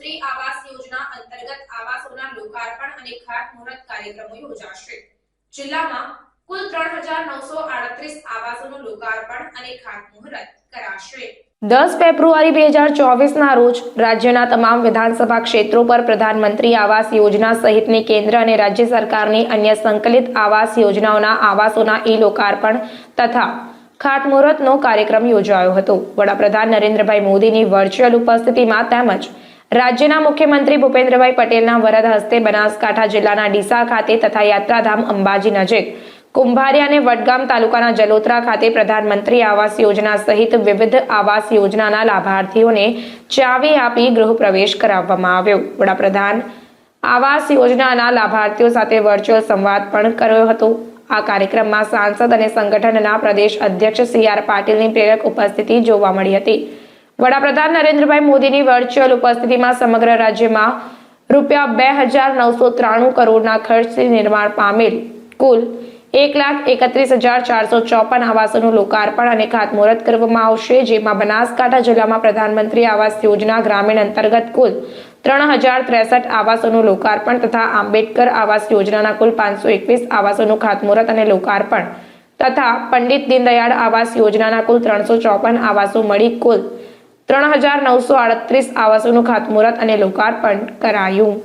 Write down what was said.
પ્રધાનમંત્રી આવાસ યોજના અંતર્ગત આવાસોના લોકાર્પણ અને ખાતમુહૂર્ત કાર્યક્રમો યોજાશે. જિલ્લામાં કુલ ત્રણ હજાર નવસો આડત્રીસ આવાસોનું લોકાર્પણ અને ખાતમુહૂર્ત કરાશે. દસ ફેબ્રુઆરી બે હજાર ચોવીસના રોજ રાજ્યના તમામ વિધાનસભા ક્ષેત્રો પર પ્રધાનમંત્રી આવાસ યોજના સહિતની કેન્દ્ર અને રાજ્ય સરકારની અન્ય સંકલિત આવાસ યોજનાઓના આવાસોના ઈ લોકાર્પણ તથા ખાતમુહૂર્તનો કાર્યક્રમ યોજાયો હતો. વડાપ્રધાન નરેન્દ્રભાઈ મોદીની વર્ચ્યુઅલ ઉપસ્થિતિમાં તેમજ રાજ્યના મુખ્યમંત્રી ભૂપેન્દ્રભાઈ પટેલના વરદ હસ્તે બનાસકાંઠા જિલ્લાના ડીસા ખાતે તથા યાત્રાધામ અંબાજી નજીક કુંભારિયા અને વડગામ તાલુકાના જલોત્રા ખાતે પ્રધાનમંત્રી આવાસ યોજના સહિત વિવિધ આવાસ યોજનાના લાભાર્થીઓને ચાવી આપી ગૃહ પ્રવેશ કરાવવામાં આવ્યો. વડાપ્રધાન આવાસ યોજનાના લાભાર્થીઓ સાથે વર્ચ્યુઅલ સંવાદ પણ કર્યો હતો. આ કાર્યક્રમમાં સાંસદ અને સંગઠનના પ્રદેશ અધ્યક્ષ સી આર પાટીલની પ્રેરક ઉપસ્થિતિ જોવા મળી હતી. વડાપ્રધાન નરેન્દ્રભાઈ મોદીની વર્ચ્યુઅલ ઉપસ્થિતિમાં સમગ્ર રાજ્યમાં રૂપિયા બે હજાર નવસો ત્રાણું કરોડના ખર્ચથી નિર્માણ પામેલ. કુલ એક લાખ એકત્રીસ હજાર ચારસો ચોપન આવાસોનું લોકાર્પણ અને ખાતમુહૂર્ત કરવામાં આવશે, જેમાં બનાસકાંઠા જિલ્લામાં પ્રધાનમંત્રી આવાસ યોજના ગ્રામીણ અંતર્ગત કુલ ત્રણ હજાર ત્રેસઠ આવાસોનું લોકાર્પણ તથા આંબેડકર આવાસ યોજનાના કુલ પાંચસો એકવીસ આવાસોનું ખાતમુહૂર્ત અને લોકાર્પણ તથા પંડિત દીનદયાળ આવાસ યોજનાના કુલ ત્રણસો ચોપન આવાસો મળી કુલ ત્રણ હજાર નવસો આડત્રીસ આવાસોનું ખાતમુહૂર્ત અને લોકાર્પણ કરાયું.